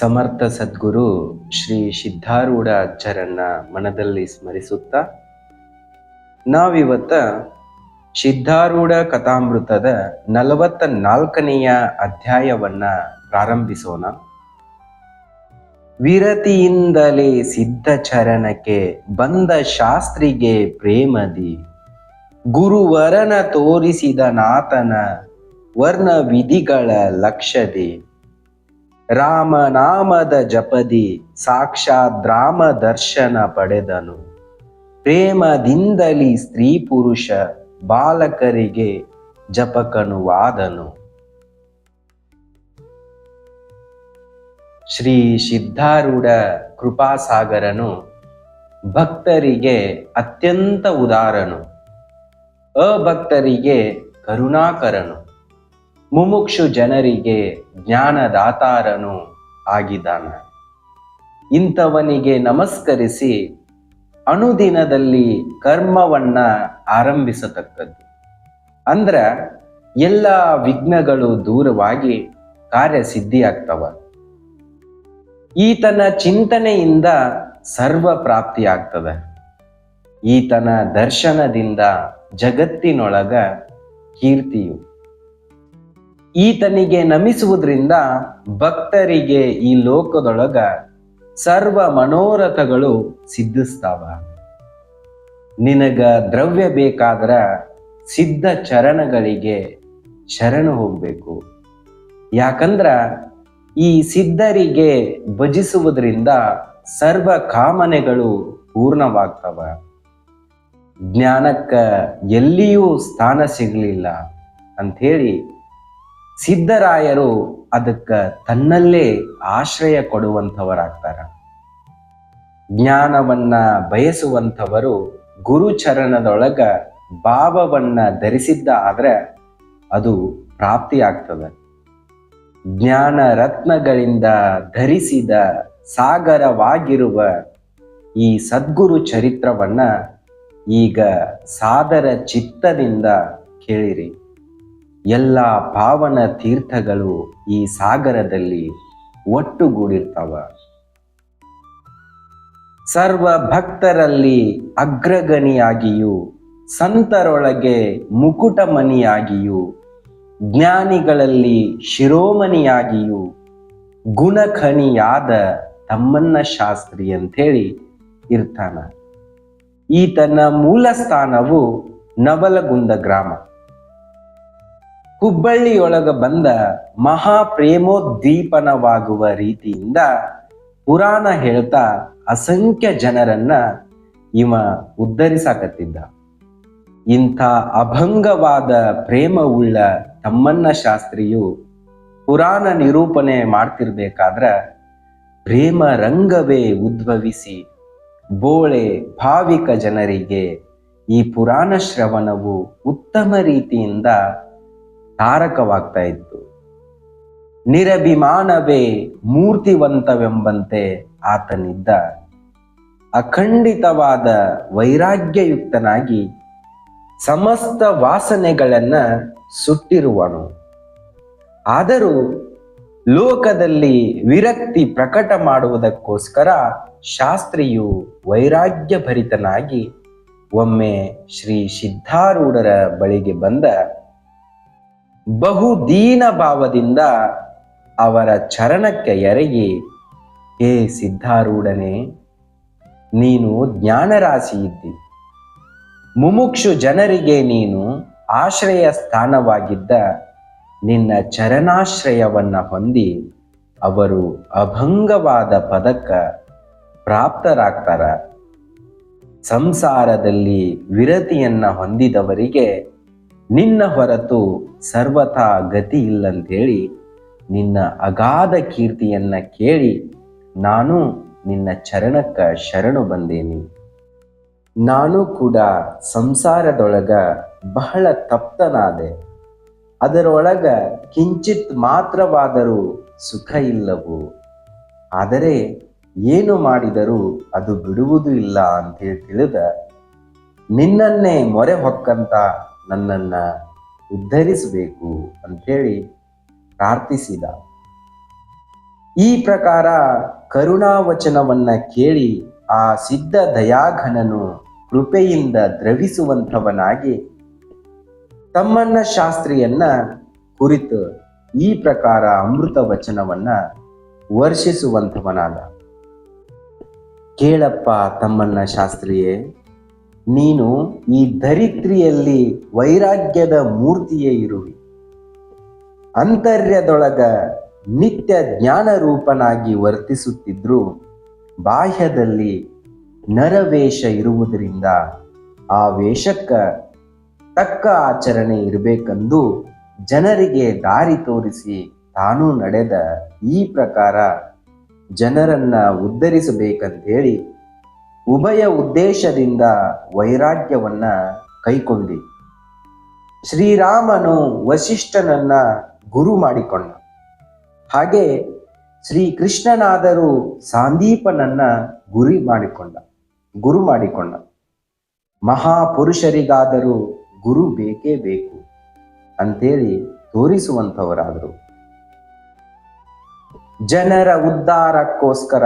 ಸಮರ್ಥ ಸದ್ಗುರು ಶ್ರೀ ಸಿದ್ಧಾರೂಢ ಅಜ್ಜರನ್ನ ಮನದಲ್ಲಿ ಸ್ಮರಿಸುತ್ತಾ, ನಾವಿವತ್ತ ಸಿದ್ಧಾರೂಢ ಕಥಾಮೃತದ ನಲವತ್ತ ನಾಲ್ಕನೆಯ ಅಧ್ಯಾಯವನ್ನ ಪ್ರಾರಂಭಿಸೋಣ. ವಿರತಿಯಿಂದಲೇ ಸಿದ್ಧ ಚರಣಕ್ಕೆ ಬಂದ ಶಾಸ್ತ್ರಿಗೆ ಪ್ರೇಮದಿ, ಗುರುವರನ ತೋರಿಸಿದ ನಾತನ ವರ್ಣ ವಿಧಿಗಳ ಲಕ್ಷ್ಯದಿ ರಾಮನಾಮದ ಜಪದಿ ಸಾಕ್ಷಾತ್ ರಾಮ ದರ್ಶನ ಪಡೆದನು. ಪ್ರೇಮದಿಂದಲಿ ಸ್ತ್ರೀ ಪುರುಷ ಬಾಲಕರಿಗೆ ಜಪಕನುವಾದನು. ಶ್ರೀ ಸಿದ್ಧಾರೂಢ ಕೃಪಾಸಾಗರನು ಭಕ್ತರಿಗೆ ಅತ್ಯಂತ ಉದಾರನು. ಅಭಕ್ತರಿಗೆ ಕರುಣಾಕರನು. ಮುಮುಕ್ಷು ಜನರಿಗೆ ಜ್ಞಾನದಾತಾರನು ಆಗಿದ್ದಾನೆ. ಇಂಥವನಿಗೆ ನಮಸ್ಕರಿಸಿ ಅನುದಿನದಲ್ಲಿ ಕರ್ಮವನ್ನ ಆರಂಭಿಸತಕ್ಕದ್ದು. ಅಂದ್ರ ಎಲ್ಲ ವಿಘ್ನಗಳು ದೂರವಾಗಿ ಕಾರ್ಯ ಸಿದ್ಧಿಯಾಗ್ತವ ಈತನ ಚಿಂತನೆಯಿಂದ ಸರ್ವ ಪ್ರಾಪ್ತಿಯಾಗ್ತದೆ ಈತನ ದರ್ಶನದಿಂದ ಜಗತ್ತಿನೊಳಗ ಕೀರ್ತಿಯು ಈತನಿಗೆ ನಮಿಸುವುದರಿಂದ ಭಕ್ತರಿಗೆ ಈ ಲೋಕದೊಳಗ ಸರ್ವ ಮನೋರಥಗಳು ಸಿದ್ಧಿಸ್ತಾವ. ನಿನಗ ದ್ರವ್ಯ ಬೇಕಾದ್ರ ಸಿದ್ಧ ಚರಣಗಳಿಗೆ ಶರಣು ಹೋಗ್ಬೇಕು. ಯಾಕಂದ್ರ ಈ ಸಿದ್ಧರಿಗೆ ಭಜಿಸುವುದರಿಂದ ಸರ್ವ ಕಾಮನೆಗಳು ಪೂರ್ಣವಾಗ್ತವ. ಜ್ಞಾನಕ್ಕ ಎಲ್ಲಿಯೂ ಸ್ಥಾನ ಸಿಗಲಿಲ್ಲ ಅಂಥೇಳಿ ಸಿದ್ಧರಾಯರು ಅದಕ್ಕೆ ತನ್ನಲ್ಲೇ ಆಶ್ರಯ ಕೊಡುವಂಥವರಾಗ್ತಾರ. ಜ್ಞಾನವನ್ನ ಬಯಸುವಂಥವರು ಗುರುಚರಣದೊಳಗ ಭಾವವನ್ನ ಧರಿಸಿದ್ದ ಆದ್ರೆ ಅದು ಪ್ರಾಪ್ತಿ ಪ್ರಾಪ್ತಿಯಾಗ್ತದೆ. ಜ್ಞಾನ ರತ್ನಗಳಿಂದ ಧರಿಸಿದ ಸಾಗರವಾಗಿರುವ ಈ ಸದ್ಗುರು ಚರಿತ್ರವನ್ನ ಈಗ ಸಾದರ ಚಿತ್ತದಿಂದ ಕೇಳಿರಿ. ಎಲ್ಲ ಪಾವನ ತೀರ್ಥಗಳು ಈ ಸಾಗರದಲ್ಲಿ ಒಟ್ಟುಗೂಡಿರ್ತಾವ. ಸರ್ವ ಭಕ್ತರಲ್ಲಿ ಅಗ್ರಗಣಿಯಾಗಿಯೂ, ಸಂತರೊಳಗೆ ಮುಕುಟಮಣಿಯಾಗಿಯೂ ಜ್ಞಾನಿಗಳಲ್ಲಿ ಶಿರೋಮಣಿಯಾಗಿಯೂ, ಗುಣಖಣಿಯಾದ ತಮ್ಮನ್ನ ಶಾಸ್ತ್ರಿ ಅಂಥೇಳಿ ಇರ್ತಾನ. ಈತನ ಮೂಲ ಸ್ಥಾನವು ನವಲಗುಂದ ಗ್ರಾಮ. ಹುಬ್ಬಳ್ಳಿಯೊಳಗ ಬಂದ ಮಹಾ ಪ್ರೇಮೋದ್ದೀಪನವಾಗುವ ರೀತಿಯಿಂದ ಪುರಾಣ ಹೇಳ್ತಾ ಅಸಂಖ್ಯ ಜನರನ್ನ ಇವ ಉದ್ಧರಿಸಾಕತ್ತಿದ್ದ. ಇಂಥ ಅಭಂಗವಾದ ಪ್ರೇಮವುಳ್ಳ ತಮ್ಮನ್ನ ಶಾಸ್ತ್ರಿಯು ಪುರಾಣ ನಿರೂಪಣೆ ಮಾಡ್ತಿರ್ಬೇಕಾದ್ರ ಪ್ರೇಮ ರಂಗವೇ ಉದ್ಭವಿಸಿ ಬೋಳೆ ಭಾವಿಕ ಜನರಿಗೆ ಈ ಪುರಾಣ ಶ್ರವಣವು ಉತ್ತಮ ರೀತಿಯಿಂದ ತಾರಕವಾಗ್ತಾ ಇತ್ತು. ನಿರಭಿಮಾನವೇ ಮೂರ್ತಿವಂತವೆಂಬಂತೆ ಆತನಿದ್ದ. ಅಖಂಡಿತವಾದ ವೈರಾಗ್ಯಯುಕ್ತನಾಗಿ ಸಮಸ್ತ ವಾಸನೆಗಳನ್ನ ಸುಟ್ಟಿರುವನು. ಆದರೂ ಲೋಕದಲ್ಲಿ ವಿರಕ್ತಿ ಪ್ರಕಟ ಮಾಡುವುದಕ್ಕೋಸ್ಕರ ಶಾಸ್ತ್ರಿಯು ವೈರಾಗ್ಯ ಭರಿತನಾಗಿ ಒಮ್ಮೆ ಶ್ರೀ ಸಿದ್ಧಾರೂಢರ ಬಳಿಗೆ ಬಂದ. ಬಹು ದೀನ ಭಾವದಿಂದ ಅವರ ಚರಣಕ್ಕೆ ಎರಗಿ, ಹೇ ಸಿದ್ಧಾರೂಢನೆ, ನೀನು ಜ್ಞಾನರಾಶಿ ಇದ್ದಿ ಮುಮುಕ್ಷು ಜನರಿಗೆ ನೀನು ಆಶ್ರಯ ಸ್ಥಾನವಾಗಿದ್ದ ನಿನ್ನ ಚರಣಾಶ್ರಯವನ್ನ ಹೊಂದಿ, ಅವರು ಅಭಂಗವಾದ ಪದಕ ಪ್ರಾಪ್ತರಾಗ್ತಾರ. ಸಂಸಾರದಲ್ಲಿ ವಿರತಿಯನ್ನ ಹೊಂದಿದವರಿಗೆ ನಿನ್ನ ಹೊರತು ಸರ್ವಥಾ ಗತಿ ಇಲ್ಲಂತೇಳಿ ನಿನ್ನ ಅಗಾಧ ಕೀರ್ತಿಯನ್ನ ಕೇಳಿ ನಾನು ನಿನ್ನ ಚರಣಕ್ಕ ಶರಣು ಬಂದೇನಿ. ನಾನು ಕೂಡ ಸಂಸಾರದೊಳಗ ಬಹಳ ತಪ್ತನಾದೆ. ಅದರೊಳಗ ಕಿಂಚಿತ್ ಮಾತ್ರವಾದರೂ ಸುಖ ಇಲ್ಲವು. ಆದರೆ ಏನು ಮಾಡಿದರೂ ಅದು ಬಿಡುವುದು ಇಲ್ಲ ಅಂತೇಳಿ ತಿಳಿದ ನಿನ್ನನ್ನೇ ಮೊರೆ ಹೊಕ್ಕಂತ ನನ್ನನ್ನ ಉದ್ಧರಿಸಬೇಕು ಅಂಥೇಳಿ ಪ್ರಾರ್ಥಿಸಿದ. ಈ ಪ್ರಕಾರ ಕರುಣಾವಚನವನ್ನ ಕೇಳಿ ಆ ಸಿದ್ಧ ದಯಾಘನನು ಕೃಪೆಯಿಂದ ದ್ರವಿಸುವಂಥವನಾಗಿ ತಮ್ಮನ್ನ ಶಾಸ್ತ್ರಿಯನ್ನ ಕುರಿತು ಈ ಪ್ರಕಾರ ಅಮೃತ ವಚನವನ್ನ ವರ್ಷಿಸುವಂಥವನಾದ. ಕೇಳಪ್ಪ ತಮ್ಮನ್ನ ಶಾಸ್ತ್ರಿಯೇ ನೀನು ಈ ಧರಿತ್ರಿಯಲ್ಲಿ ವೈರಾಗ್ಯದ ಮೂರ್ತಿಯೇ ಇರುವಿ. ಅಂತರ್ಯದೊಳಗ ನಿತ್ಯ ಜ್ಞಾನ ರೂಪನಾಗಿ ವರ್ತಿಸುತ್ತಿದ್ರು ಬಾಹ್ಯದಲ್ಲಿ ನರವೇಷ ಇರುವುದರಿಂದ ಆ ವೇಷಕ್ಕ ತಕ್ಕ ಆಚರಣೆ ಇರಬೇಕೆಂದು ಜನರಿಗೆ ದಾರಿ ತೋರಿಸಿ ತಾನು ನಡೆದ ಈ ಪ್ರಕಾರ ಜನರನ್ನ ಉದ್ಧರಿಸಬೇಕಂತೇಳಿ ಉಭಯ ಉದ್ದೇಶದಿಂದ ವೈರಾಗ್ಯವನ್ನ ಕೈಕೊಂಡಿ. ಶ್ರೀರಾಮನು ವಸಿಷ್ಠನನ್ನ ಗುರು ಮಾಡಿಕೊಂಡ. ಹಾಗೆ ಶ್ರೀಕೃಷ್ಣನಾದರೂ ಸಾಂದೀಪನನ್ನ ಗುರಿ ಮಾಡಿಕೊಂಡ, ಗುರು ಮಾಡಿಕೊಂಡ. ಮಹಾಪುರುಷರಿಗಾದರೂ ಗುರು ಬೇಕೇ ಬೇಕು ಅಂತೇಳಿ ತೋರಿಸುವಂಥವರಾದರು. ಜನರ ಉದ್ಧಾರಕ್ಕೋಸ್ಕರ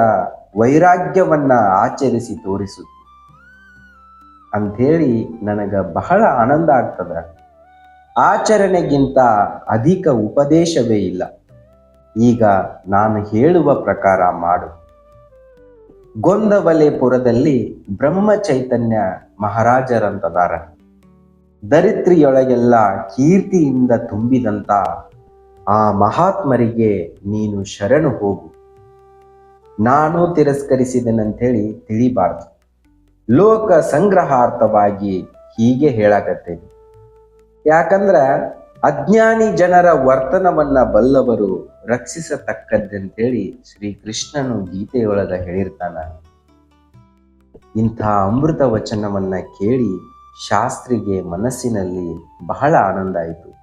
ವೈರಾಗ್ಯವನ್ನ ಆಚರಿಸಿ ತೋರಿಸು. ಅಂಥೇಳಿ ನನಗ ಬಹಳ ಆನಂದ ಆಗ್ತದ. ಆಚರಣೆಗಿಂತ ಅಧಿಕ ಉಪದೇಶವೇ ಇಲ್ಲ. ಈಗ ನಾನು ಹೇಳುವ ಪ್ರಕಾರ ಮಾಡು. ಗೊಂದವಲೆಪುರದಲ್ಲಿ ಬ್ರಹ್ಮ ಚೈತನ್ಯ ಮಹಾರಾಜರಂತದಾರ. ದರಿತ್ರಿಯೊಳಗೆಲ್ಲ ಕೀರ್ತಿಯಿಂದ ತುಂಬಿದಂತ ಆ ಮಹಾತ್ಮರಿಗೆ ನೀನು ಶರಣು ಹೋಗು. ನಾನು ತಿರಸ್ಕರಿಸಿದೆನಂತೇಳಿ ತಿಳಿಬಾರ್ದು. ಲೋಕ ಸಂಗ್ರಹಾರ್ಥವಾಗಿ ಹೀಗೆ ಹೇಳಕತ್ತೇನೆ. ಯಾಕಂದ್ರ ಅಜ್ಞಾನಿ ಜನರ ವರ್ತನವನ್ನ ಬಲ್ಲವರು ರಕ್ಷಿಸತಕ್ಕದ್ದಂತೇಳಿ ಶ್ರೀಕೃಷ್ಣನು ಗೀತೆಯೊಳಗ ಹೇಳಿರ್ತಾನ. ಇಂಥ ಅಮೃತ ವಚನವನ್ನ ಕೇಳಿ ಶಾಸ್ತ್ರಿಗೆ ಮನಸ್ಸಿನಲ್ಲಿ ಬಹಳ ಆನಂದ ಆಯಿತು.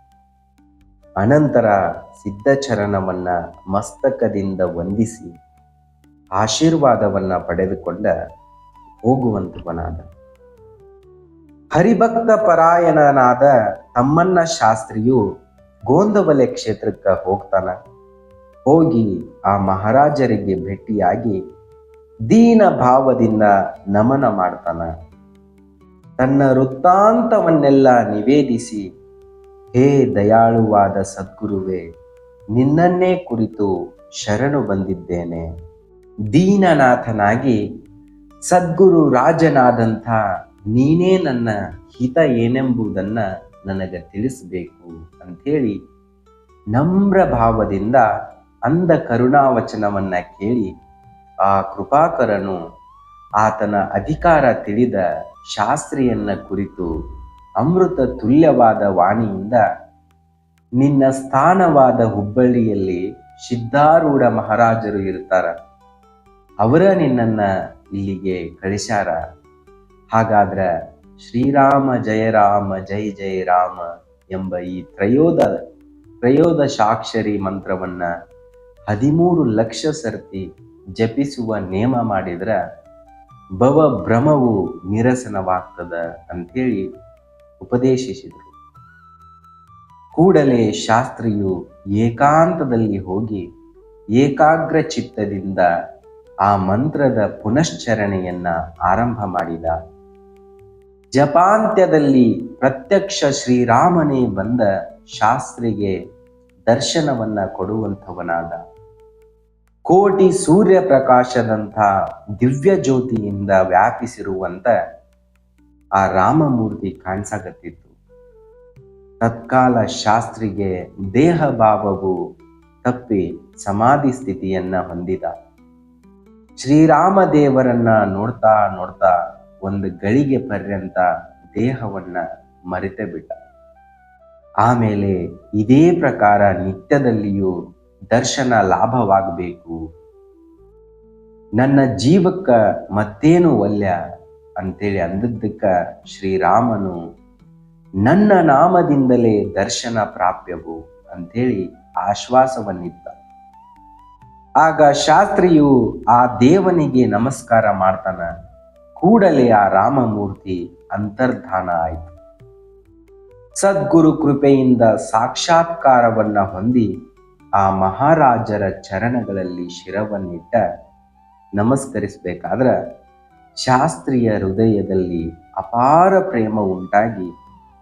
ಅನಂತರ ಸಿದ್ಧಚರಣವನ್ನ ಮಸ್ತಕದಿಂದ ವಂದಿಸಿ ಆಶೀರ್ವಾದವನ್ನ ಪಡೆದುಕೊಂಡ ಹೋಗುವಂತವನಾದ ಹರಿಭಕ್ತ ಪರಾಯಣನಾದ ತಮ್ಮನ್ನ ಶಾಸ್ತ್ರಿಯು ಗೋಂದವಲೆ ಕ್ಷೇತ್ರಕ್ಕೆ ಹೋಗ್ತಾನ. ಹೋಗಿ ಆ ಮಹಾರಾಜರಿಗೆ ಭೇಟಿಯಾಗಿ ದೀನ ಭಾವದಿಂದ ನಮನ ಮಾಡ್ತಾನ. ತನ್ನ ವೃತ್ತಾಂತವನ್ನೆಲ್ಲ ನಿವೇದಿಸಿ, ಹೇ ದಯಾಳುವಾದ ಸದ್ಗುರುವೇ, ನಿನ್ನನ್ನೇ ಕುರಿತು ಶರಣು ಬಂದಿದ್ದೇನೆ. ದೀನನಾಥನಾಗಿ, ಸದ್ಗುರು ರಾಜನಾದಂಥ ನೀನೇ ನನ್ನ ಹಿತ ಏನೆಂಬುದನ್ನ ನನಗೆ ತಿಳಿಸಬೇಕು ಅಂಥೇಳಿ ನಮ್ರ ಭಾವದಿಂದ ಅಂದ ಕರುಣಾವಚನವನ್ನ ಕೇಳಿ ಆ ಕೃಪಾಕರನು ಆತನ ಅಧಿಕಾರ ತಿಳಿದ ಶಾಸ್ತ್ರಿಯನ್ನ ಕುರಿತು ಅಮೃತ ತುಲ್ಯವಾದ ವಾಣಿಯಿಂದ, ನಿನ್ನ ಸ್ಥಾನವಾದ ಹುಬ್ಬಳ್ಳಿಯಲ್ಲಿ ಸಿದ್ಧಾರೂಢ ಮಹಾರಾಜರು ಇರ್ತಾರ. ಅವರ ನಿನ್ನನ್ನ ಇಲ್ಲಿಗೆ ಕಳಿಸ್ಯಾರ. ಹಾಗಾದ್ರ ಶ್ರೀರಾಮ ಜಯ ರಾಮ ಜೈ ಜಯ ರಾಮ ಎಂಬ ಈ ತ್ರಯೋದ ತ್ರಯೋದಶಾಕ್ಷರಿ ಮಂತ್ರವನ್ನ ಹದಿಮೂರು ಲಕ್ಷ ಸರ್ತಿ ಜಪಿಸುವ ನೇಮ ಮಾಡಿದ್ರ ಭವ ಭ್ರಮವು ನಿರಸನವಾಗ್ತದ ಅಂಥೇಳಿ ಉಪದೇಶಿಸಿದರು. ಕೂಡಲೇ ಶಾಸ್ತ್ರಿಯು ಏಕಾಂತದಲ್ಲಿ ಹೋಗಿ ಏಕಾಗ್ರ ಚಿತ್ತದಿಂದ ಆ ಮಂತ್ರದ ಪುನಶ್ಚರಣೆಯನ್ನ ಆರಂಭ ಮಾಡಿದ. ಜಪಾಂತ್ಯದಲ್ಲಿ ಪ್ರತ್ಯಕ್ಷ ಶ್ರೀರಾಮನೇ ಬಂದ ಶಾಸ್ತ್ರಿಗೆ ದರ್ಶನವನ್ನ ಕೊಡುವಂಥವನಾದ. ಕೋಟಿ ಸೂರ್ಯ ಪ್ರಕಾಶದಂಥ ದಿವ್ಯ ಜ್ಯೋತಿಯಿಂದ ವ್ಯಾಪಿಸಿರುವಂತ ಆ ರಾಮಮೂರ್ತಿ ಕಾಣಿಸಾಗತ್ತಿತ್ತು ತತ್ಕಾಲ ಶಾಸ್ತ್ರಿಗೆ ದೇಹ ಭಾವವು ತಪ್ಪಿ ಸಮಾಧಿ ಸ್ಥಿತಿಯನ್ನ ಹೊಂದಿದ. ಶ್ರೀರಾಮ ದೇವರನ್ನ ನೋಡ್ತಾ ನೋಡ್ತಾ ಒಂದು ಗಳಿಗೆ ಪರ್ಯಂತ ದೇಹವನ್ನ ಮರೆತೇ ಬಿಟ್ಟ ಆಮೇಲೆ ಇದೇ ಪ್ರಕಾರ ನಿತ್ಯದಲ್ಲಿಯೂ ದರ್ಶನ ಲಾಭವಾಗಬೇಕು. ನನ್ನ ಜೀವಕ್ಕ ಮತ್ತೇನು ಒಲ್ಯ ಅಂತೇಳಿ ಅಂದದ್ದಕ್ಕ ಶ್ರೀರಾಮನು, ನನ್ನ ನಾಮದಿಂದಲೇ ದರ್ಶನ ಪ್ರಾಪ್ಯವು ಅಂತೇಳಿ ಆಶ್ವಾಸವನ್ನಿತ್ತ. ಆಗ ಶಾಸ್ತ್ರಿಯು ಆ ದೇವನಿಗೆ ನಮಸ್ಕಾರ ಮಾಡ್ತಾನ. ಕೂಡಲೇ ಆ ರಾಮಮೂರ್ತಿ ಅಂತರ್ಧಾನ ಆಯಿತು. ಸದ್ಗುರು ಕೃಪೆಯಿಂದ ಸಾಕ್ಷಾತ್ಕಾರವನ್ನ ಹೊಂದಿ ಆ ಮಹಾರಾಜರ ಚರಣಗಳಲ್ಲಿ ಶಿರವನ್ನಿಟ್ಟ ನಮಸ್ಕರಿಸಬೇಕಾದ್ರ ಶಾಸ್ತ್ರೀಯ ಹೃದಯದಲ್ಲಿ ಅಪಾರ ಪ್ರೇಮ ಉಂಟಾಗಿ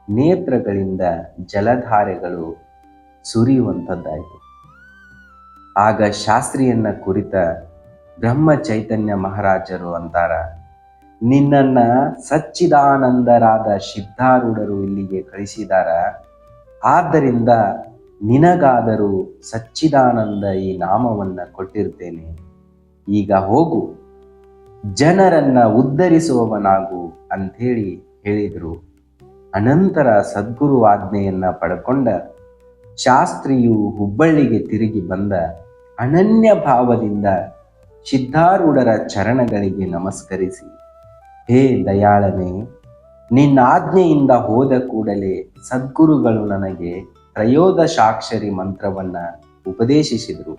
ನೇತ್ರಗಳಿಂದ ಜಲಧಾರೆಗಳು ಸುರಿಯುವಂಥದ್ದಾಯಿತು. ಆಗ ಶಾಸ್ತ್ರಿಯನ್ನ ಕುರಿತ ಬ್ರಹ್ಮ ಚೈತನ್ಯ ಮಹಾರಾಜರು ಅಂತಾರ, ನಿನ್ನನ್ನ ಸಚ್ಚಿದಾನಂದರಾದ ಸಿದ್ಧಾರೂಢರು ಇಲ್ಲಿಗೆ ಕಳಿಸಿದಾರ, ಆದ್ದರಿಂದ ನಿನಗಾದರೂ ಸಚ್ಚಿದಾನಂದ ಈ ನಾಮವನ್ನ ಕೊಟ್ಟಿರ್ತೇನೆ. ಈಗ ಹೋಗು, ಜನರನ್ನ ಉದ್ಧರಿಸುವವನಾಗು ಅಂಥೇಳಿ ಹೇಳಿದರು. ಅನಂತರ ಸದ್ಗುರು ಆಜ್ಞೆಯನ್ನ ಪಡ್ಕೊಂಡ ಶಾಸ್ತ್ರಿಯು ಹುಬ್ಬಳ್ಳಿಗೆ ತಿರುಗಿ ಬಂದ ಅನನ್ಯ ಭಾವದಿಂದ ಸಿದ್ಧಾರೂಢರ ಚರಣಗಳಿಗೆ ನಮಸ್ಕರಿಸಿ, ಹೇ ದಯಾಳನೆ, ನಿನ್ನ ಆಜ್ಞೆಯಿಂದ ಹೋದ ಕೂಡಲೇ ಸದ್ಗುರುಗಳು ನನಗೆ ತ್ರಯೋದಶಾಕ್ಷರಿ ಮಂತ್ರವನ್ನ ಉಪದೇಶಿಸಿದರು.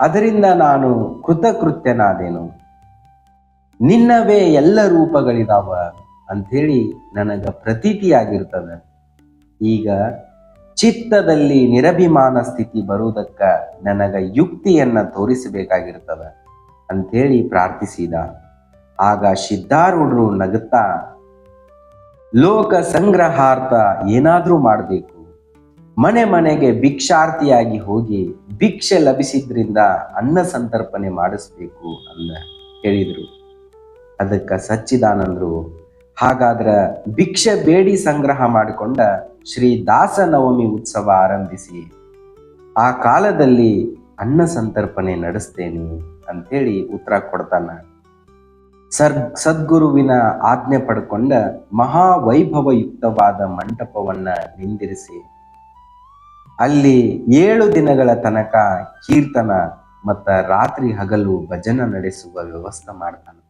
ಅದರಿಂದ ನಾನು ಕೃತಕೃತ್ಯನಾದೆನು. ನಿನ್ನವೇ ಎಲ್ಲ ರೂಪಗಳಿದಾವ ಅಂಥೇಳಿ ನನಗ ಪ್ರತೀತಿಯಾಗಿರ್ತದ. ಈಗ ಚಿತ್ತದಲ್ಲಿ ನಿರಭಿಮಾನ ಸ್ಥಿತಿ ಬರುವುದಕ್ಕ ನನಗ ಯುಕ್ತಿಯನ್ನ ತೋರಿಸಬೇಕಾಗಿರ್ತದ ಅಂಥೇಳಿ ಪ್ರಾರ್ಥಿಸಿದ. ಆಗ ಸಿದ್ಧಾರೂಢರು ನಗುತ್ತಾ, ಲೋಕ ಸಂಗ್ರಹಾರ್ಥ ಏನಾದ್ರೂ ಮಾಡಬೇಕು. ಮನೆ ಮನೆಗೆ ಭಿಕ್ಷಾರ್ಥಿಯಾಗಿ ಹೋಗಿ ಭಿಕ್ಷೆ ಲಭಿಸಿದ್ರಿಂದ ಅನ್ನ ಸಂತರ್ಪಣೆ ಮಾಡಿಸ್ಬೇಕು ಅಂದ ಹೇಳಿದರು. ಅದಕ್ಕೆ ಸಚ್ಚಿದಾನಂದರು ಹಾಗಾದ್ರ ಭಿಕ್ಷೆ ಬೇಡಿ ಸಂಗ್ರಹ ಮಾಡಿಕೊಂಡ ಶ್ರೀ ದಾಸನವಮಿ ಉತ್ಸವ ಆರಂಭಿಸಿ, ಆ ಕಾಲದಲ್ಲಿ ಅನ್ನ ಸಂತರ್ಪಣೆ ನಡೆಸ್ತೇನೆ ಅಂಥೇಳಿ ಉತ್ತರ ಕೊಡ್ತಾನ. ಸರ್ ಸದ್ಗುರುವಿನ ಆಜ್ಞೆ ಪಡ್ಕೊಂಡ ಮಹಾವೈಭವಯುಕ್ತವಾದ ಮಂಟಪವನ್ನ ನಿಂದಿರಿಸಿ, ಅಲ್ಲಿ ಏಳು ದಿನಗಳ ತನಕ ಕೀರ್ತನ ಮತ್ತ ರಾತ್ರಿ ಹಗಲು ಭಜನ ನಡೆಸುವ ವ್ಯವಸ್ಥೆ ಮಾಡ್ತಾನೆ.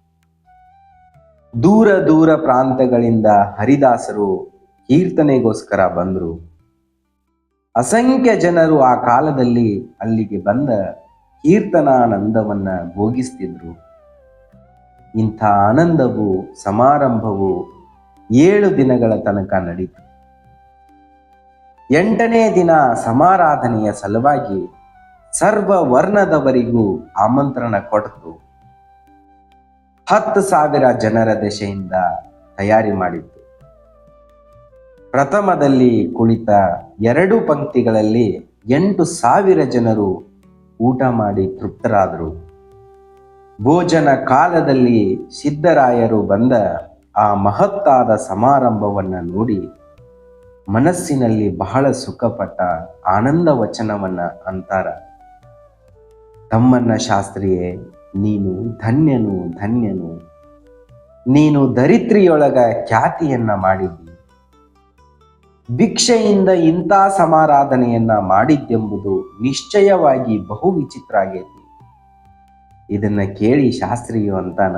ದೂರ ದೂರ ಪ್ರಾಂತಗಳಿಂದ ಹರಿದಾಸರು ಕೀರ್ತನೆಗೋಸ್ಕರ ಬಂದರು. ಅಸಂಖ್ಯ ಜನರು ಆ ಕಾಲದಲ್ಲಿ ಅಲ್ಲಿಗೆ ಬಂದ ಕೀರ್ತನಾನಂದವನ್ನ ಭೋಗಿಸ್ತಿದ್ರು. ಇಂಥ ಆನಂದವು ಸಮಾರಂಭವು ಏಳು ದಿನಗಳ ತನಕ ನಡೀತು. ಎಂಟನೇ ದಿನ ಸಮಾರಾಧನೆಯ ಸಲುವಾಗಿ ಸರ್ವ ವರ್ಣದವರಿಗೂ ಆಮಂತ್ರಣ ಕೊಟ್ಟು ಹತ್ತು ಸಾವಿರ ಜನರ ದಶೆಯಿಂದ ತಯಾರಿ ಮಾಡಿತ್ತು ಪ್ರಥಮದಲ್ಲಿ ಕುಳಿತ ಎರಡು ಪಂಕ್ತಿಗಳಲ್ಲಿ ಎಂಟು ಸಾವಿರ ಜನರು ಊಟ ಮಾಡಿ ತೃಪ್ತರಾದರು. ಭೋಜನ ಕಾಲದಲ್ಲಿ ಸಿದ್ದರಾಯರು ಬಂದ ಆ ಮಹತ್ತಾದ ಸಮಾರಂಭವನ್ನು ನೋಡಿ ಮನಸ್ಸಿನಲ್ಲಿ ಬಹಳ ಸುಖಪಟ್ಟ ಆನಂದ ವಚನವನ್ನ ಅಂತಾರ. ತಮ್ಮನ್ನ ಶಾಸ್ತ್ರಿಯೇ, ನೀನು ಧನ್ಯನು ಧನ್ಯನು. ನೀನು ದರಿತ್ರಿಯೊಳಗ ಖ್ಯಾತಿಯನ್ನ ಮಾಡಿದ್ದಿ. ಭಿಕ್ಷೆಯಿಂದ ಇಂಥ ಸಮಾರಾಧನೆಯನ್ನ ಮಾಡಿದ್ದೆಂಬುದು ನಿಶ್ಚಯವಾಗಿ ಬಹು ವಿಚಿತ್ರ ಆಗೈತಿ ಇದನ್ನ ಕೇಳಿ ಶಾಸ್ತ್ರಿಯು ಅಂತಾನ,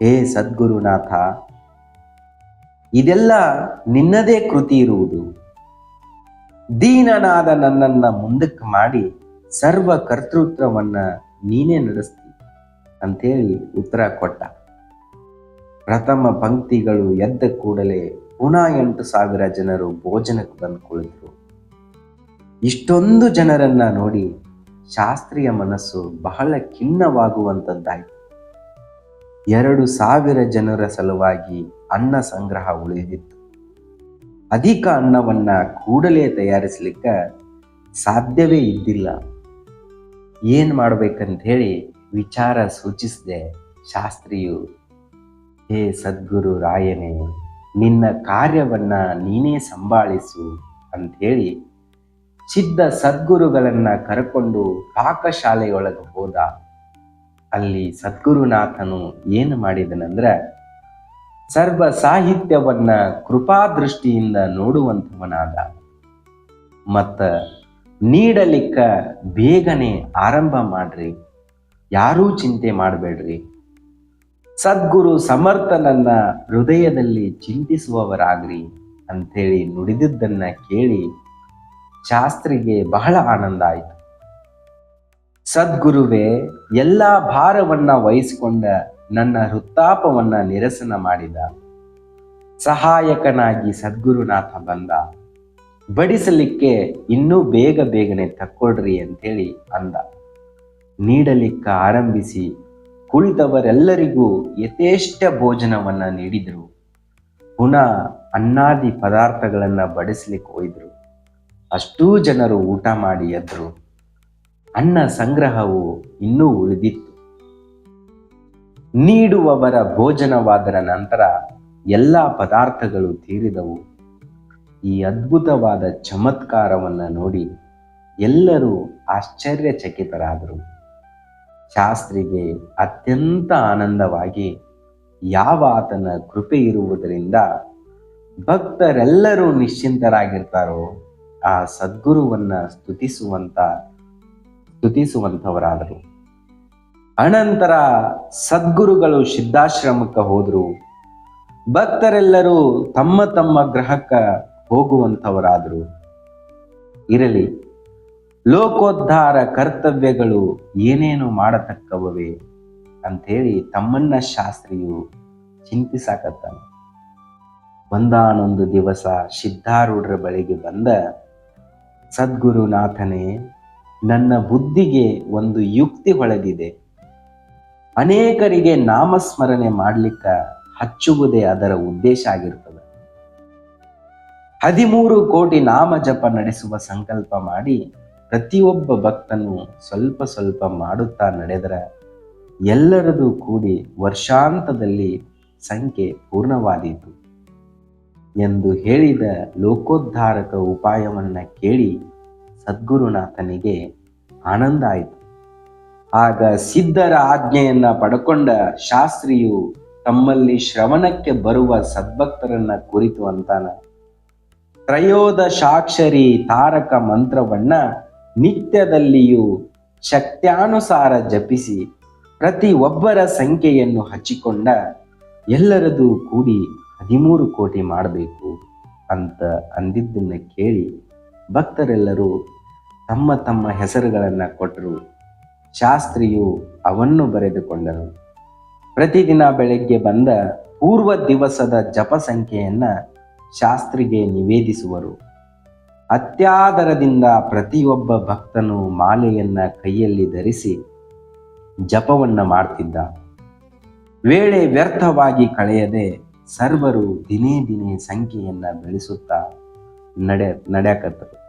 ಹೇ ಸದ್ಗುರುನಾಥ, ಇದೆಲ್ಲ ನಿನ್ನದೇ ಕೃತಿ ಇರುವುದು. ದೀನನಾದ ನನ್ನನ್ನ ಮುಂದಕ್ಕೆ ಮಾಡಿ ಸರ್ವ ಕರ್ತೃತ್ವವನ್ನ ನೀನೇ ನಡೆಸ್ತಿ ಅಂತೇಳಿ ಉತ್ತರ ಕೊಟ್ಟ. ಪ್ರಥಮ ಪಂಕ್ತಿಗಳು ಎದ್ದ ಕೂಡಲೇ ಪುನಃ ಎಂಟು ಸಾವಿರ ಜನರು ಭೋಜನಕ್ಕೆ ಬಂದು ಕುಳಿತರು ಇಷ್ಟೊಂದು ಜನರನ್ನ ನೋಡಿ ಶಾಸ್ತ್ರೀಯ ಮನಸ್ಸು ಬಹಳ ಖಿನ್ನವಾಗುವಂಥದ್ದಾಯಿತು ಎರಡು ಸಾವಿರ ಜನರ ಸಲುವಾಗಿ ಅನ್ನ ಸಂಗ್ರಹ ಉಳಿದಿತ್ತು. ಅಧಿಕ ಅನ್ನವನ್ನ ಕೂಡಲೇ ತಯಾರಿಸಲಿಕ್ಕೆ ಸಾಧ್ಯವೇ ಇದ್ದಿಲ್ಲ. ಏನು ಮಾಡ್ಬೇಕಂತ ಹೇಳಿ ವಿಚಾರ ಸೂಚಿಸಿದೆ ಶಾಸ್ತ್ರಿಯು, ಹೇ ಸದ್ಗುರು ರಾಯನೇ ನಿನ್ನ ಕಾರ್ಯವನ್ನ ನೀನೇ ಸಂಭಾಳಿಸು ಅಂಥೇಳಿ ಸಿದ್ಧ ಸದ್ಗುರುಗಳನ್ನು ಕರ್ಕೊಂಡು ಪಾಕಶಾಲೆಯೊಳಗೆ ಹೋದ. ಅಲ್ಲಿ ಸದ್ಗುರುನಾಥನು ಏನು ಮಾಡಿದನಂದ್ರೆ ಸರ್ವ ಸಾಹಿತ್ಯವನ್ನ ಕೃಪಾದೃಷ್ಟಿಯಿಂದ ನೋಡುವಂಥವನಾದ. ಮತ್ತ ನೀಡಲಿಕ್ಕ ಬೇಗನೆ ಆರಂಭ ಮಾಡ್ರಿ. ಯಾರೂ ಚಿಂತೆ ಮಾಡಬೇಡ್ರಿ. ಸದ್ಗುರು ಸಮರ್ಥನನ್ನ ಹೃದಯದಲ್ಲಿ ಚಿಂತಿಸುವವರಾಗ್ರಿ ಅಂಥೇಳಿ ನುಡಿದಿದ್ದನ್ನ ಕೇಳಿ ಶಾಸ್ತ್ರಿಗೆ ಬಹಳ ಆನಂದ ಆಯಿತು. ಸದ್ಗುರುವೇ, ಎಲ್ಲ ಭಾರವನ್ನ ವಹಿಸಿಕೊಂಡ ನನ್ನ ಹೃತ್ತಾಪವನ್ನ ನಿರಸನ ಮಾಡಿದ. ಸಹಾಯಕನಾಗಿ ಸದ್ಗುರುನಾಥ ಬಂದ. ಬಡಿಸಲಿಕ್ಕೆ ಇನ್ನೂ ಬೇಗ ಬೇಗನೆ ತಕ್ಕೊಡ್ರಿ ಅಂತೇಳಿ ಅಂದ. ನೀಡಲಿಕ್ಕ ಆರಂಭಿಸಿ ಕುಳಿತವರೆಲ್ಲರಿಗೂ ಯಥೇಷ್ಟ ಭೋಜನವನ್ನ ನೀಡಿದರು. ಪುನಃ ಅನ್ನಾದಿ ಪದಾರ್ಥಗಳನ್ನ ಬಡಿಸ್ಲಿಕ್ಕೆ ಒಯ್ದರು. ಅಷ್ಟೂ ಜನರು ಊಟ ಮಾಡಿ ಎದ್ರು. ಅನ್ನ ಸಂಗ್ರಹವು ಇನ್ನೂ ಉಳಿದಿತ್ತು. ನೀಡುವವರ ಭೋಜನವಾದರ ನಂತರ ಎಲ್ಲ ಪದಾರ್ಥಗಳು ತೀರಿದವು. ಈ ಅದ್ಭುತವಾದ ಚಮತ್ಕಾರವನ್ನ ನೋಡಿ ಎಲ್ಲರೂ ಆಶ್ಚರ್ಯಚಕಿತರಾದರು. ಶಾಸ್ತ್ರಿಗೆ ಅತ್ಯಂತ ಆನಂದವಾಗಿ ಯಾವ ಆತನ ಕೃಪೆ ಇರುವುದರಿಂದ ಭಕ್ತರೆಲ್ಲರೂ ನಿಶ್ಚಿಂತರಾಗಿರ್ತಾರೋ, ಆ ಸದ್ಗುರುವನ್ನ ಸ್ತುತಿಸುವಂತ, ಸ್ತುತಿಸುವಂಥವರಾದರು. ಅನಂತರ ಸದ್ಗುರುಗಳು ಸಿದ್ಧಾಶ್ರಮಕ್ಕೆ ಹೋದರು. ಭಕ್ತರೆಲ್ಲರೂ ತಮ್ಮ ತಮ್ಮ ಗ್ರಹಕ್ಕೆ ಹೋಗುವಂಥವರಾದರು. ಇರಲಿ ಲೋಕೋದ್ಧಾರ ಕರ್ತವ್ಯಗಳು ಏನೇನು ಮಾಡತಕ್ಕವವೆ ಅಂಥೇಳಿ ತಮ್ಮನ್ನ ಶಾಸ್ತ್ರಿಯು ಚಿಂತಿಸಾಕತ್ತಾನೆ. ಒಂದಾನೊಂದು ದಿವಸ ಸಿದ್ಧಾರೂಢರ ಬಳಿಗೆ ಬಂದ, ಸದ್ಗುರುನಾಥನೇ, ನನ್ನ ಬುದ್ಧಿಗೆ ಒಂದು ಯುಕ್ತಿ ಹೊಳೆದಿದೆ. ಅನೇಕರಿಗೆ ನಾಮಸ್ಮರಣೆ ಮಾಡ್ಲಿಕ್ಕ ಹಚ್ಚುವುದೇ ಅದರ ಉದ್ದೇಶ ಆಗಿರ್ತದೆ. ಹದಿಮೂರು ಕೋಟಿ ನಾಮ ಜಪ ನಡೆಸುವ ಸಂಕಲ್ಪ ಮಾಡಿ ಪ್ರತಿಯೊಬ್ಬ ಭಕ್ತನು ಸ್ವಲ್ಪ ಸ್ವಲ್ಪ ಮಾಡುತ್ತಾ ನಡೆದರೆ ಎಲ್ಲರದು ಕೂಡಿ ವರ್ಷಾಂತದಲ್ಲಿ ಸಂಖ್ಯೆ ಪೂರ್ಣವಾದೀತು. ಎಂದು ಹೇಳಿದ ಲೋಕೋದ್ಧಾರಕ ಉಪಾಯವನ್ನ ಕೇಳಿ ಸದ್ಗುರುನಾಥನಿಗೆ ಆನಂದ ಆಯಿತು. ಆಗ ಸಿದ್ಧರ ಆಜ್ಞೆಯನ್ನ ಪಡ್ಕೊಂಡ ಶಾಸ್ತ್ರಿಯು ತಮ್ಮಲ್ಲಿ ಶ್ರವಣಕ್ಕೆ ಬರುವ ಸದ್ಭಕ್ತರನ್ನ ಕುರಿತು ಅಂತಾನ, ತ್ರಯೋದಶಾಕ್ಷರಿ ತಾರಕ ಮಂತ್ರವನ್ನ ನಿತ್ಯದಲ್ಲಿಯೂ ಶಕ್ತ್ಯಾನುಸಾರ ಜಪಿಸಿ ಪ್ರತಿ ಒಬ್ಬರ ಸಂಖ್ಯೆಯನ್ನು ಹಚ್ಚಿಕೊಂಡ ಎಲ್ಲರದು ಕೂಡಿ ಹದಿಮೂರು ಕೋಟಿ ಮಾಡಬೇಕು ಅಂತ ಅಂದಿದ್ದನ್ನು ಕೇಳಿ ಭಕ್ತರೆಲ್ಲರೂ ತಮ್ಮ ತಮ್ಮ ಹೆಸರುಗಳನ್ನು ಕೊಟ್ಟರು. ಶಾಸ್ತ್ರಿಯು ಅವನ್ನು ಬರೆದುಕೊಂಡರು. ಪ್ರತಿದಿನ ಬೆಳಗ್ಗೆ ಬಂದ ಪೂರ್ವ ದಿವಸದ ಜಪ ಸಂಖ್ಯೆಯನ್ನು ಶಾಸ್ತ್ರಿಗೆ ನಿವೇದಿಸುವರು. ಅತ್ಯಾದರದಿಂದ ಪ್ರತಿಯೊಬ್ಬ ಭಕ್ತನು ಮಾಲೆಯನ್ನ ಕೈಯಲ್ಲಿ ಧರಿಸಿ ಜಪವನ್ನ ಮಾಡ್ತಿದ್ದ. ವೇಳೆ ವ್ಯರ್ಥವಾಗಿ ಕಳೆಯದೆ ಸರ್ವರು ದಿನೇ ದಿನೇ ಸಂಖ್ಯೆಯನ್ನ ಬೆಳೆಸುತ್ತಾ ನಡೆ, ನಡೆಯಕತ್ತರು.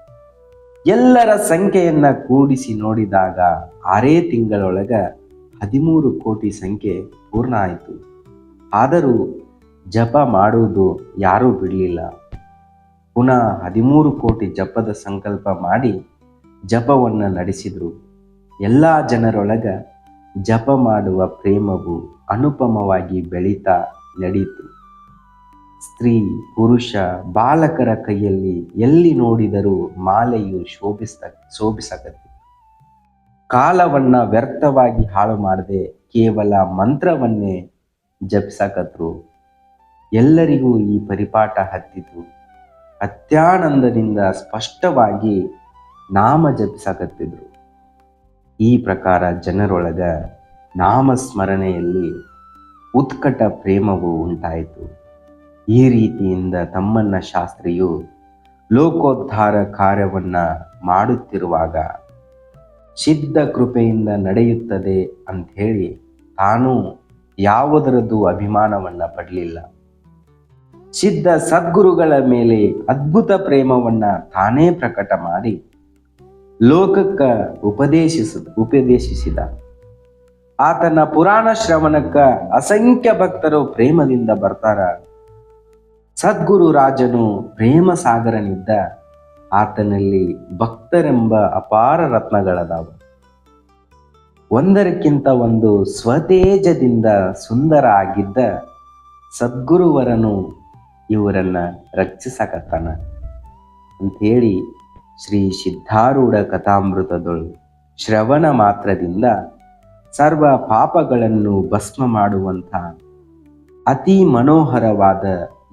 ಎಲ್ಲರ ಸಂಖ್ಯೆಯನ್ನ ಕೂಡಿಸಿ ನೋಡಿದಾಗ ಆರೇ ತಿಂಗಳೊಳಗ ಹದಿಮೂರು ಕೋಟಿ ಸಂಖ್ಯೆ ಪೂರ್ಣ ಆಯಿತು. ಆದರೂ ಜಪ ಮಾಡುವುದು ಯಾರೂ ಬಿಡಲಿಲ್ಲ. ಪುನಃ ಹದಿಮೂರು ಕೋಟಿ ಜಪದ ಸಂಕಲ್ಪ ಮಾಡಿ ಜಪವನ್ನು ನಡೆಸಿದರು. ಎಲ್ಲ ಜನರೊಳಗ ಜಪ ಮಾಡುವ ಪ್ರೇಮವು ಅನುಪಮವಾಗಿ ಬೆಳೀತಾ ನಡೆಯಿತು. ಸ್ತ್ರೀ, ಪುರುಷ, ಬಾಲಕರ ಕೈಯಲ್ಲಿ ಎಲ್ಲಿ ನೋಡಿದರೂ ಮಾಲೆಯು ಶೋಭಿಸ ಶೋಭಿಸಕತ್ತಿತ್ತು ಕಾಲವನ್ನ ವ್ಯರ್ಥವಾಗಿ ಹಾಳು ಮಾಡದೆ ಕೇವಲ ಮಂತ್ರವನ್ನೇ ಜಪಿಸಕತ್ರು. ಎಲ್ಲರಿಗೂ ಈ ಪರಿಪಾಠ ಹತ್ತಿತು. ಅತ್ಯಾನಂದದಿಂದ ಸ್ಪಷ್ಟವಾಗಿ ನಾಮ ಜಪಿಸಕತ್ತಿದ್ರು. ಈ ಪ್ರಕಾರ ಜನರೊಳಗ ನಾಮಸ್ಮರಣೆಯಲ್ಲಿ ಉತ್ಕಟ ಪ್ರೇಮವು ಉಂಟಾಯಿತು. ಈ ರೀತಿಯಿಂದ ತಮ್ಮನ್ನ ಶಾಸ್ತ್ರಿಯು ಲೋಕೋದ್ಧಾರ ಕಾರ್ಯವನ್ನ ಮಾಡುತ್ತಿರುವಾಗ ಸಿದ್ಧ ಕೃಪೆಯಿಂದ ನಡೆಯುತ್ತದೆ ಅಂತ ಹೇಳಿ ತಾನು ಯಾವುದರದ್ದು ಅಭಿಮಾನವನ್ನ ಪಡಲಿಲ್ಲ. ಸಿದ್ಧ ಸದ್ಗುರುಗಳ ಮೇಲೆ ಅದ್ಭುತ ಪ್ರೇಮವನ್ನ ತಾನೇ ಪ್ರಕಟ ಮಾಡಿ ಲೋಕಕ್ಕ ಉಪದೇಶಿಸ, ಉಪದೇಶಿಸಿದ. ಆತನ ಪುರಾಣ ಶ್ರವಣಕ್ಕ ಅಸಂಖ್ಯ ಭಕ್ತರು ಪ್ರೇಮದಿಂದ ಬರ್ತಾರ. ಸದ್ಗುರು ರಾಜನು ಪ್ರೇಮ ಸಾಗರನಿದ್ದ ಆತನಲ್ಲಿ ಭಕ್ತರೆಂಬ ಅಪಾರ ರತ್ನಗಳದಾವ. ಒಂದರಕ್ಕಿಂತ ಒಂದು ಸ್ವತೇಜದಿಂದ ಸುಂದರ ಆಗಿದ್ದ ಸದ್ಗುರುವರನು ಇವರನ್ನ ರಕ್ಷಿಸಕತ್ತಾನ ಅಂಥೇಳಿ ಶ್ರೀ ಸಿದ್ಧಾರೂಢ ಕಥಾಮೃತದೊಳು ಶ್ರವಣ ಮಾತ್ರದಿಂದ ಸರ್ವ ಪಾಪಗಳನ್ನು ಭಸ್ಮ ಮಾಡುವಂಥ ಅತಿ ಮನೋಹರವಾದ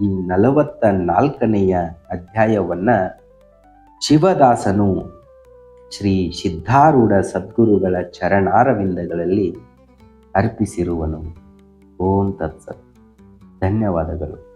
ಈ ನಲವತ್ತ ನಾಲ್ಕನೆಯ ಅಧ್ಯಾಯವನ್ನು ಶಿವದಾಸನು ಶ್ರೀ ಸಿದ್ಧಾರೂಢ ಸದ್ಗುರುಗಳ ಚರಣಾರವಿಂದಗಳಲ್ಲಿ ಅರ್ಪಿಸಿರುವನು. ಓಂ ತತ್ಸತ್. ಧನ್ಯವಾದಗಳು.